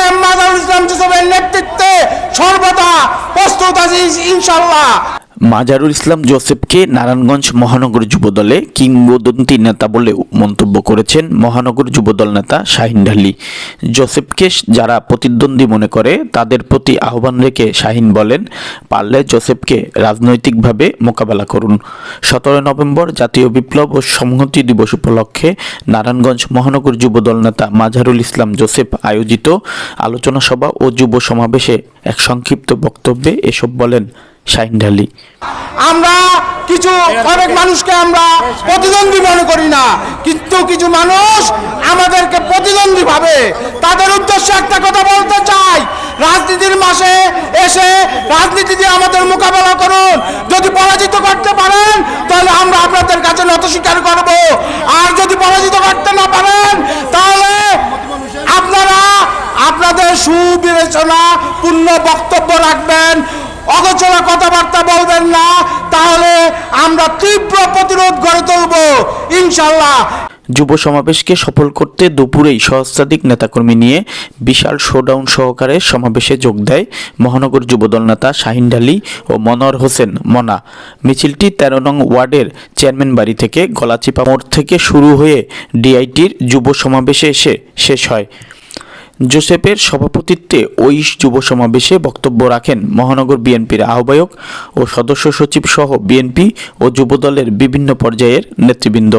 M Mazharul ইসলাম জোসেফের নেতৃত্বে সর্বদা প্রস্তুত আছি ইনশাল্লাহ মাজারুল ইসলাম জোসেফকে নারায়ণগঞ্জ মহানগর যুবদলে কিংবদন্তি নেতা বলে মন্তব্য করেছেন মহানগর যুবদল নেতা শাহিন ঢালি। জোসেফকে যারা প্রতিদ্বন্দ্বী মনে করে, তাদের প্রতি আহ্বান রেখে শাহিন বলেন, পারলে জোসেফকে রাজনৈতিকভাবে মোকাবেলা করুন। সতেরো নভেম্বর জাতীয় বিপ্লব ও সংহতি দিবস উপলক্ষে নারায়ণগঞ্জ মহানগর যুবদল নেতা মাজারুল ইসলাম জোসেফ আয়োজিত আলোচনা সভা ও যুব সমাবেশে এক সংক্ষিপ্ত বক্তব্যে এসব বলেন। শাহিন আমরা কিছু অনেক মানুষকে আমরা প্রতিদ্বন্দ্বী মনে করি না, কিন্তু কিছু মানুষ আমাদেরকে প্রতিদ্বন্দ্বী ভাবে। তাদের উদ্দেশ্যে একটা কথা বলতে চাই, রাজনীতির মাসে এসে রাজনীতি দিয়ে আমাদের মোকাবেলা করুন। যদি পরাজিত করতে পারেন, তাহলে আমরা আপনাদের কাছে নত স্বীকার করব। আর যদি পরাজিত করতে না পারেন, তাহলে আপনারা আপনাদের সুবিবেচনা, পূর্ণ বক্তব্য রাখবেন, অগোচরা কথাবার্তা বলবেন না, তাহলে আমরা তীব্র প্রতিরোধ গড়ে তুলব, ইনশাল্লাহ। যুব সমাবেশকে সফল করতে দুপুরেই সহস্রাধিক নেতাকর্মী নিয়ে বিশাল শোডাউন সহকারে সমাবেশে যোগ দেয় মহানগর যুবদল নেতা শাহিন ঢালি ও মনোয়ার হোসেন মনা। মিছিলটি তেরো নং ওয়ার্ডের চেয়ারম্যান বাড়ি থেকে গলাচিপা মোড় থেকে শুরু হয়ে ডিআইটির যুব সমাবেশে এসে শেষ হয়। জোসেফের সভাপতিত্বে ওই যুব সমাবেশে বক্তব্য রাখেন মহানগর বিএনপির আহ্বায়ক ও সদস্য সচিব সহ বিএনপি ও যুবদলের বিভিন্ন পর্যায়ের নেতৃবৃন্দ।